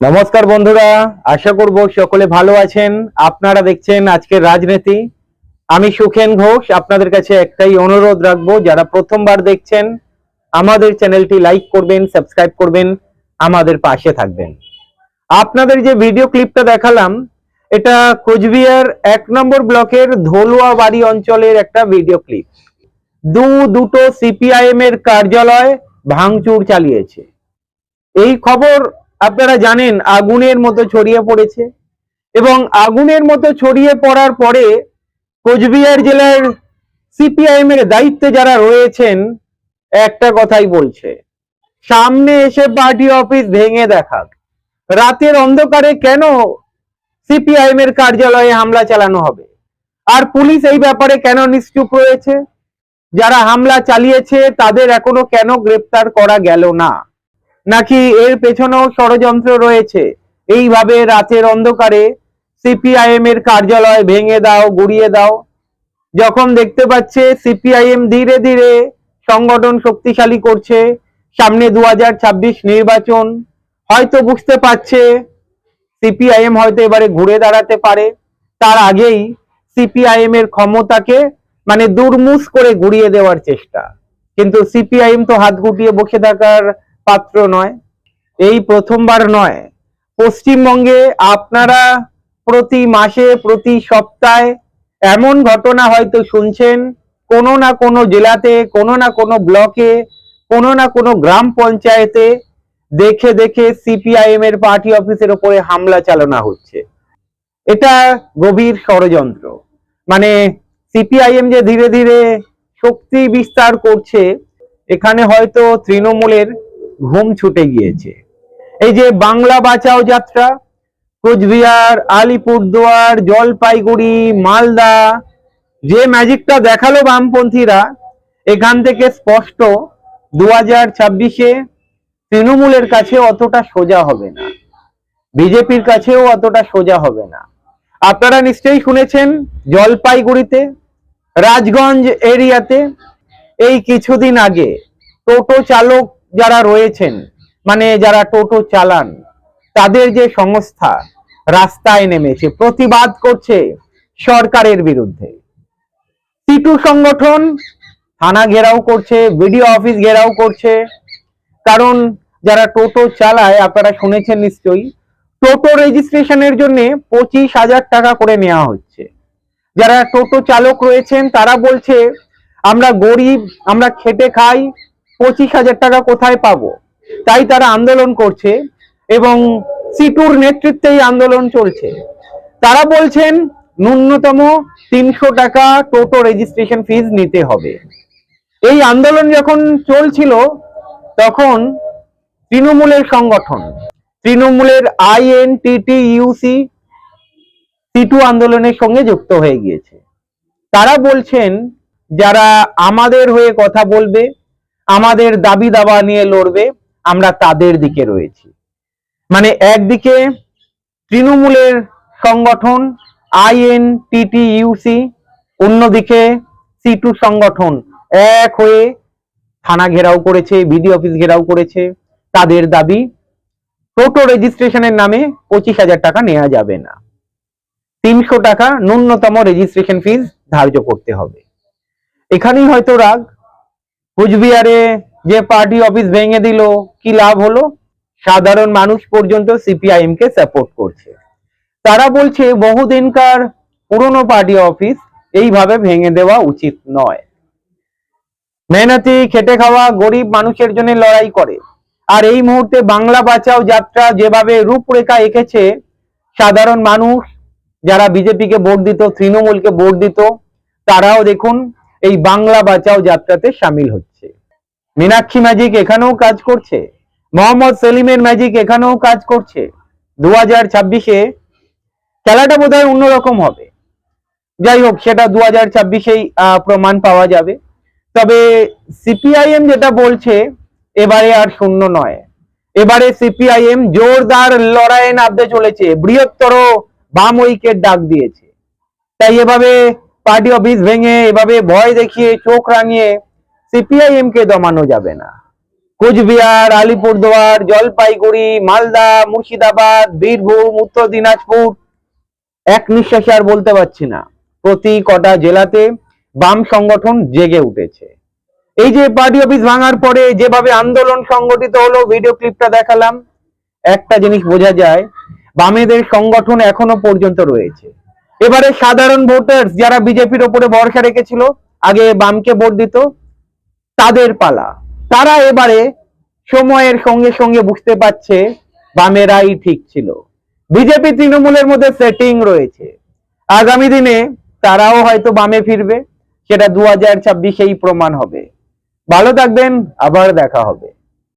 নমস্কার বন্ধুরা, আশা করব সকলে ভালো আছেন। আপনারা দেখছেন আজকের রাজনীতি। আমি সুখেন ঘোষ, আপনাদের কাছে একটাই অনুরোধ রাখব, যারা প্রথমবার দেখছেন, আমাদের চ্যানেলটি লাইক করবেন, সাবস্ক্রাইব করবেন, আমাদের পাশে থাকবেন। আপনাদের যে ভিডিও ক্লিপটা দেখালাম, এটা কোচবিহার এক নম্বর ব্লকের ধলুয়া বাড়ি অঞ্চলের একটা ভিডিও ক্লিপ। দু, দুটো সিপিআইএম এর কার্যালয় ভাঙচুর চালিয়েছে। এই খবর আপনারা জানেন আগুনের মতো ছড়িয়ে পড়েছে। এবং আগুনের মতো ছড়িয়ে পড়ার পরে কোচবিহার জেলার সিপিআইএম এর দায়িত্বে যারা রয়েছেন, একটা কথাই বলছে, সামনে এসে পার্টি অফিস ভেঙে দেখাক। রাতের অন্ধকারে কেন সিপিআইএম এর কার্যালয়ে হামলা চালানো হবে? আর পুলিশ এই ব্যাপারে কেন নিশ্চুপ রয়েছে? যারা হামলা চালিয়েছে, তাদের এখনও কেন গ্রেপ্তার করা গেল না? নাকি এর পেছনেও ষড়যন্ত্র রয়েছে? এইভাবে রাতের অন্ধকারে সিপিআইএম এর কার্যালয় ভেঙে দাও, গুড়িয়ে দাও। যখন দেখতে পাচ্ছে সিপিআইএম ধীরে ধীরে সংগঠন শক্তিশালী করছে, সামনে দু নির্বাচন, হয়তো বুঝতে পারছে সিপিআইএম হয়তো এবারে ঘুরে দাঁড়াতে পারে। তার আগেই সিপিআইএম এর ক্ষমতাকে মানে দুর্মুষ করে ঘুরিয়ে দেওয়ার চেষ্টা। কিন্তু সিপিআইএম তো হাত গুটিয়ে বসে থাকার পাত্র নয়, এই প্রথমবার নয়। পশ্চিমবঙ্গে আপনারা প্রতি মাসে, প্রতি সপ্তাহে এমন ঘটনা হয়তো শুনছেন, কোনো না কোনো জেলাতে, কোনো না কোনো ব্লকে, কোনো না কোনো গ্রাম পঞ্চায়েতে দেখে দেখে সিপিআইএম এর পার্টি অফিসের উপরে হামলা চালানো হচ্ছে। এটা গভীর ষড়যন্ত্র। মানে সিপিআইএম যে ধীরে ধীরে শক্তি বিস্তার করছে, এখানে হয়তো তৃণমূলের ঘুম ছুটে গিয়েছে। এই যে বাংলা বাঁচাও যাত্রা, কোচবিহার, আলিপুরদুয়ার, জলপাইগুড়ি, মালদা, যে ম্যাজিকটা দেখাল বামপন্থীরা, এখান থেকে স্পষ্ট দু হাজার ছাব্বিশে তৃণমূলের কাছে অতটা সোজা হবে না। বিজেপির কাছেও অতটা সোজা হবে না। আপনারা নিশ্চয়ই শুনেছেন জলপাইগুড়িতে, রাজগঞ্জ এরিয়াতে, এই কিছুদিন আগে টোটো চালক যারা রয়েছেন মানে যারা টোটো চালান, তাদের যে সংস্থা রাস্তায় নেমেছে প্রতিবাদ করছে সরকারের বিরুদ্ধে। সিটু সংগঠন থানা ঘেরাও করছে, বিডিও অফিস ঘেরাও করছে। কারণ যারা টোটো চালায়, আপনারা শুনেছেন নিশ্চয়ই, টোটো রেজিস্ট্রেশনের জন্য পঁচিশ হাজার টাকা করে নেওয়া হচ্ছে। যারা টোটো চালক রয়েছেন, তারা বলছে, আমরা গরিব, আমরা খেটে খাই পঁচিশ হাজার টাকা কোথায় পাবো? তাই তারা আন্দোলন করছে এবং সিটুর নেতৃত্বে আন্দোলন চলছে। তারা বলছেন, ন্যূনতম তিনশো টাকা টোটো রেজিস্ট্রেশন ফিজ নিতে হবে। এই আন্দোলন যখন চলছিল, তখন তৃণমূলের সংগঠন, তৃণমূলের আইএনটিটি ইউসি সিটু আন্দোলনের সঙ্গে যুক্ত হয়ে গিয়েছে। তারা বলছেন, যারা আমাদের হয়ে কথা বলবে আমাদের দাবি দাবা নিয়ে লড়বে, আমরা তাদের দিকে রয়েছি। মানে একদিকে তৃণমূলের সংগঠন আইএনটিটি ইউসি অন্যদিকে সিটু সংগঠন এক হয়ে থানা ঘেরাও করেছে, বিডি অফিস ঘেরাও করেছে। তাদের দাবি, টোটো রেজিস্ট্রেশনের নামে পঁচিশ হাজার টাকা নেওয়া যাবে না। তিনশো টাকা ন্যূনতম রেজিস্ট্রেশন ফিজ ধার্য করতে হবে। এখানেই হয়তো রাগ কুচবিহারে যে পার্টি অফিস ভেঙে দিল, কি লাভ হলো? সাধারণ মানুষ পর্যন্ত সিপিআইএম কে সাপোর্ট করছে। তারা বলছে, বহুদিনকার পুরনো পার্টি অফিস এইভাবে ভেঙে দেওয়া উচিত নয়। মেহনতি, খেটে খাওয়া, গরিব মানুষের জন্য লড়াই করে। আর এই মুহূর্তে বাংলা বাঁচাও যাত্রা যেভাবে রূপরেখা এঁকেছে, সাধারণ মানুষ, যারা বিজেপিকে ভোট দিত, তৃণমূলকে ভোট দিত, তারাও দেখুন এই বাংলা বাঁচাও যাত্রাতে সামিল হচ্ছে। মীনাক্ষী ম্যাজিক এখানেও কাজ করছে। মোহাম্মদ সেলিমের ম্যাজিক এখানেও কাজ করছে। দু হাজার ছাব্বিশে খেলাটা বোধ হয় অন্যরকম হবে। যাই হোক, সেটা দু হাজার ছাব্বিশেই প্রমাণ পাওয়া যাবে। তবে সিপিআইএম যেটা বলছে, এবারে আর শূন্য নয়। এবারে সিপিআইএম জোরদার লড়াইয়ে নামতে চলেছে। বৃহত্তর বাম ঐক্যের ডাক দিয়েছে। তাই এভাবে পার্টি অফিস ভেঙে এভাবে ভয় দেখিয়ে, চোখ রাঙিয়ে সিপিআইএম কে দমানো যাবে না। কোচবিহার, আলিপুরদুয়ার, জলপাইগুড়ি, মালদা, মুর্শিদাবাদ, বীরভূম, উত্তর দিনাজপুর, এক নিঃশ্বাসে আর বলতে পারছি না। প্রতি কটা জেলাতে বাম সংগঠন জেগে উঠেছে। এই যে পার্টি অফিস ভাঙার পরে যেভাবে আন্দোলন সংগঠিত হলো, ভিডিও ক্লিপটা দেখালাম। একটা জিনিস বোঝা যায়, বামেদের সংগঠন এখনও পর্যন্ত রয়েছে। এবারে সাধারণ ভোটার্স যারা বিজেপির ওপরে ভরসা রেখেছিল, আগে বামকে ভোট দিত, তাদের পালা। তারা এবারে সময়ের সঙ্গে সঙ্গে বুঝতে পারছে বামেরাই ঠিক ছিল। বিজেপি তৃণমূলের মধ্যে সেটিং রয়েছে। আগামী দিনে তারাও হয়তো বামে ফিরবে, সেটা দু হাজার ছাব্বিশেই প্রমাণ হবে। ভালো থাকবেন, আবার দেখা হবে।